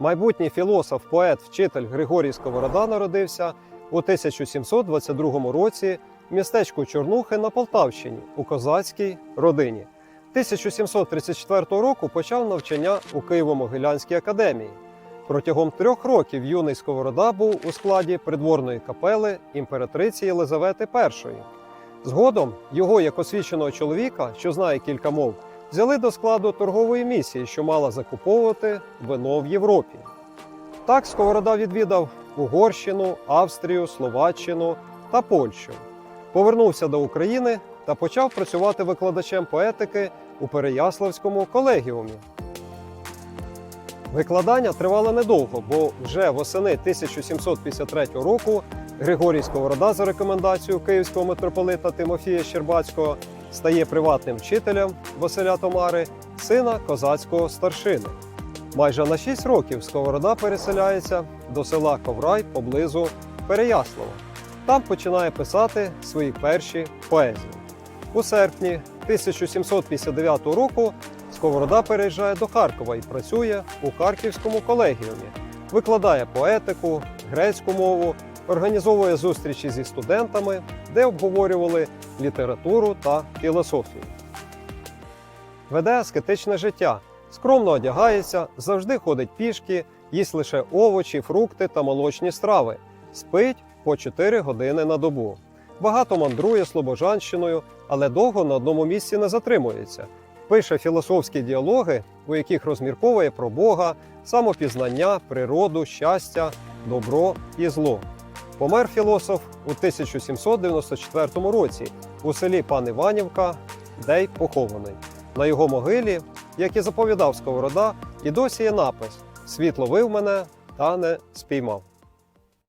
Майбутній філософ, поет, вчитель Григорій Сковорода народився у 1722 році в містечку Чорнухи на Полтавщині у козацькій родині. 1734 року почав навчання у Києво-Могилянській академії. Протягом трьох років юний Сковорода був у складі придворної капели імператриці Єлизавети І. Згодом його, як освіченого чоловіка, що знає кілька мов, взяли до складу торгової місії, що мала закуповувати вино в Європі. Так Сковорода відвідав Угорщину, Австрію, Словаччину та Польщу. Повернувся до України та почав працювати викладачем поетики у Переяславському колегіумі. Викладання тривало недовго, бо вже восени 1753 року Григорій Сковорода за рекомендацією київського митрополита Тимофія Щербацького стає приватним вчителем Василя Томари, сина козацького старшини. Майже на 6 років Сковорода переселяється до села Коврай поблизу Переяслава. Там починає писати свої перші поезії. У серпні 1759 року Сковорода переїжджає до Харкова і працює у Харківському колегіумі, викладає поетику, грецьку мову, організовує зустрічі зі студентами, де обговорювали літературу та філософію. Веде аскетичне життя, скромно одягається, завжди ходить пішки, їсть лише овочі, фрукти та молочні страви, спить по 4 години на добу. Багато мандрує Слобожанщиною, але довго на одному місці не затримується. Пише філософські діалоги, у яких розмірковує про Бога, самопізнання, природу, щастя, добро і зло. Помер філософ у 1794 році у селі Пан Іванівка, де й похований. На його могилі, як і заповідав Сковорода, і досі є напис Світ ловив мене та не спіймав.